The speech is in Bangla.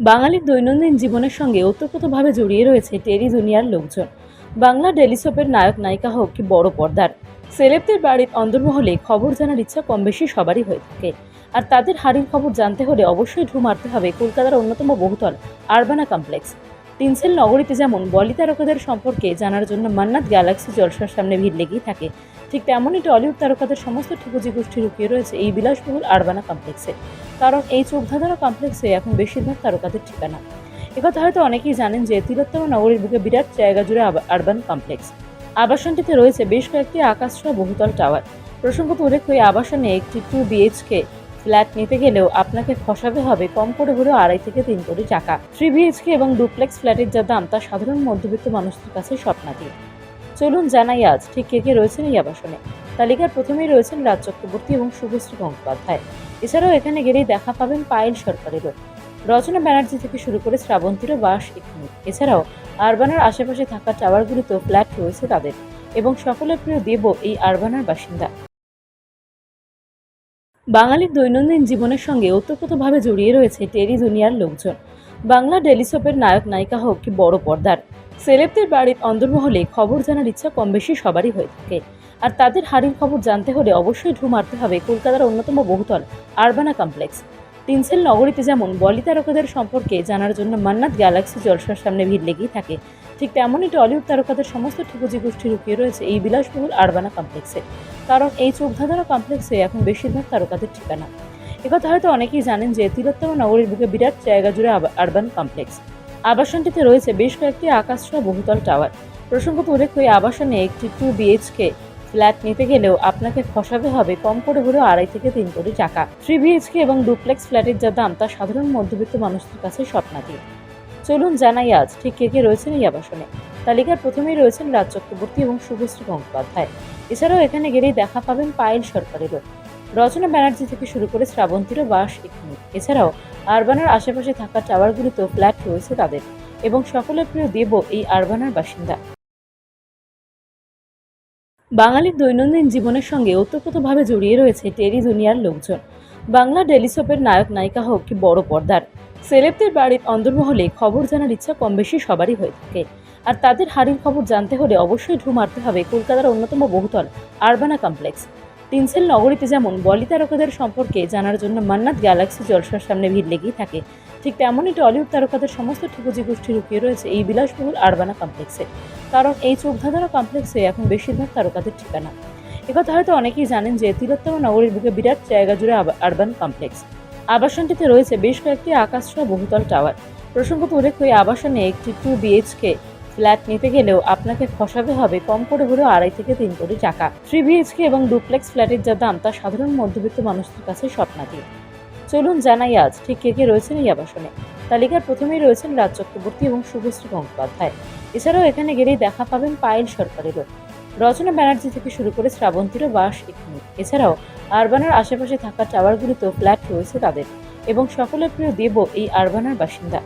বাঙালির দৈনন্দিন জীবনের সঙ্গে ওতপ্রোতভাবে জড়িয়ে রয়েছে টেরি দুনিয়ার লোকজন। বাংলা ডেলিসোপের নায়ক, নায়িকা হোক কি বড় পর্দার। সেলেবদের বাড়ির অন্দরমহলে খবর জানার ইচ্ছা কম বেশি সবারই হয়ে থাকে। আর তাদের হারির খবর জানতে হলে অবশ্যই ঢু মারতে হবে কলকাতার অন্যতম বহুতল আরবানা কমপ্লেক্স। তিনসেল নগরীতে যেমন বলি তারকাদের সম্পর্কে জানার জন্য মান্নাত গ্যালাক্সি জলসার সামনে ভিড় লেগেই থাকে। ঠিক তেমনই টলিউড তারকাদের সমস্ত ঠিকুজি গোষ্ঠী লুকিয়ে রয়েছে এই বিলাসবহুল আরবানা কমপ্লেক্সে। কারণ এই চোখধাঁধানো কমপ্লেক্সে এখন বেশিরভাগ তারকাদের ঠিকানা। একথা হয়তো অনেকেই জানেন যে তিলোত্তমা নগরীর বুকে বিরাট জায়গা জুড়ে আরবান কমপ্লেক্স। আবাসনটিতে রয়েছে বেশ কয়েকটি আকাশছোঁয়া বহুতল টাওয়ার। প্রসঙ্গত উল্লেখ এই আবাসনে একটি টু বিএইচকে ফ্ল্যাট নিতে গেলেও আপনাকে খসাতে হবে কম করে হলেও আড়াই থেকে তিন কোটি টাকা। থ্রি বিএইচকে এবং ডুপ্লেক্স ফ্ল্যাটের যা দাম, তা সাধারণ মধ্যবিত্ত মানুষদের কাছে স্বপ্নাতীত চলুন জানাই আজ ঠিক কে কে রয়েছেন এই আবাসনে। তালিকার প্রথমেই রয়েছেন রাজ চক্রবর্তী এবং শুভশ্রী গঙ্গোপাধ্যায়। এছাড়াও এখানে গেলেই দেখা পাবেন পায়েল সরকারেরও। রচনা ব্যানার্জি থেকে শুরু করে শ্রাবন্তীরও বাস এখানে। এছাড়াও আরবানার আশেপাশে থাকা টাওয়ারগুলিতেও ফ্ল্যাট রয়েছে তাদের এবং সকলের প্রিয় দেব এই আরবানার বাসিন্দা। বাঙালির দৈনন্দিন জীবনের সঙ্গে ওতপ্রোতভাবে জড়িয়ে রয়েছে টেরি দুনিয়ার লোকজন। বাংলা ডেলিসোপের নায়ক নায়িকা হোক কি বড় পর্দার। সেলেবদের বাড়ির অন্দরমহলে খবর জানার ইচ্ছা কম বেশি সবারই হয়ে থাকে। আর তাদের হারির খবর জানতে হলে অবশ্যই ঢু মারতে হবে কলকাতার অন্যতম বহুতল আরবানা কমপ্লেক্স। তিনসেল নগরীতে যেমন বলি তারকাদের সম্পর্কে জানার জন্য মান্নাত গ্যালাক্সি জলসার সামনে ভিড় লেগেই থাকে, ঠিক তেমনই টলিউড তারকাদের সমস্ত ঠিকুজি গোষ্ঠী লুকিয়ে রয়েছে এই বিলাসবহুল আরবানা কমপ্লেক্সে। কারণ এই চোখধাঁধানো কমপ্লেক্সে এখন বেশিরভাগ তারকাদের ঠিকানা। একথা হয়তো অনেকেই জানেন যে তিলোত্তমা নগরীর বুকে বিরাট জায়গা জুড়ে আরবান কমপ্লেক্স আবাসনটিতে রয়েছে বেশ কয়েকটি আকাশছোঁয়া বহুতল টাওয়ার প্রসঙ্গত উল্লেখ এই আবাসনে একটি টু বিএইচকে ফ্ল্যাট নিতে গেলেও আপনাকে খসাতে হবে কম করে হলেও আড়াই থেকে তিন কোটি টাকা। থ্রি বিএইচকে এবং ডুপ্লেক্স ফ্ল্যাটের যা দাম, তা সাধারণ মধ্যবিত্ত মানুষদের কাছে স্বপ্নাতীত চলুন জানাই আজ ঠিক কে কে রয়েছেন এই আবাসনে। তালিকার প্রথমেই রয়েছেন রাজ চক্রবর্তী এবং শুভশ্রী গঙ্গোপাধ্যায়। এছাড়াও এখানে গেলেই দেখা পাবেন পায়েল সরকারেরও। রচনা ব্যানার্জি থেকে শুরু করে শ্রাবন্তীরও বাস এখানে। এছাড়াও আরবানার আশেপাশে থাকা টাওয়ারগুলিতেও ফ্ল্যাট রয়েছে তাদের এবং সকলের প্রিয় দেব এই আরবানার বাসিন্দা। বাঙালির দৈনন্দিন জীবনের সঙ্গে ওতপ্রোতভাবে জড়িয়ে রয়েছে টেরি দুনিয়ার লোকজন। বাংলা ডেলিসোপের নায়ক, নায়িকা হোক কি বড় পর্দার। সেলেবদের বাড়ির অন্দরমহলে খবর জানার ইচ্ছা কম বেশি সবারই হয়ে থাকে। আর তাদের হারির খবর জানতে হলে অবশ্যই ঢু মারতে হবে কলকাতার অন্যতম বহুতল আরবানা কমপ্লেক্স। তিনসেল নগরীতে যেমন বলি তারকাদের সম্পর্কে জানার জন্য মান্নাত গ্যালাক্সি জলসার সামনে ভিড় লেগেই থাকে। ঠিক তেমনই টলিউড তারকাদের সমস্ত ঠিকুজি গোষ্ঠী লুকিয়ে রয়েছে এই বিলাসবহুল আরবানা কমপ্লেক্সে। কারণ এই চোখধাঁধানো কমপ্লেক্সে এখন বেশিরভাগ তারকাদের ঠিকানা। একথা হয়তো অনেকেই জানেন যে তিলোত্তমা নগরীর বুকে বিরাট জায়গা জুড়ে আরবান কমপ্লেক্স। আবাসনটিতে রয়েছে বেশ কয়েকটি আকাশছোঁয়া বহুতল টাওয়ার। প্রসঙ্গত উল্লেখ এই আবাসনে একটি টু বিএইচকে ফ্ল্যাট নিতে গেলেও আপনাকে খসাতে হবে কম করে হলেও আড়াই থেকে তিন কোটি টাকা। থ্রি বিএইচকে এবং ডুপ্লেক্স ফ্ল্যাটের যা দাম, তা সাধারণ মধ্যবিত্ত মানুষদের কাছে স্বপ্নাতীত চলুন জানাই আজ ঠিক কে কে রয়েছেন এই আবাসনে। তালিকার প্রথমেই রয়েছেন রাজ চক্রবর্তী এবং শুভশ্রী গঙ্গোপাধ্যায়। এছাড়াও এখানে গেলেই দেখা পাবেন পায়েল সরকারেরও। রচনা ব্যানার্জি থেকে শুরু করে শ্রাবন্তীরও বাস এখানে। এছাড়াও আরবানার আশেপাশে থাকা টাওয়ারগুলিতেও ফ্ল্যাট রয়েছে তাদের। এবং সকলের প্রিয় দেব এই আরবানার বাসিন্দা।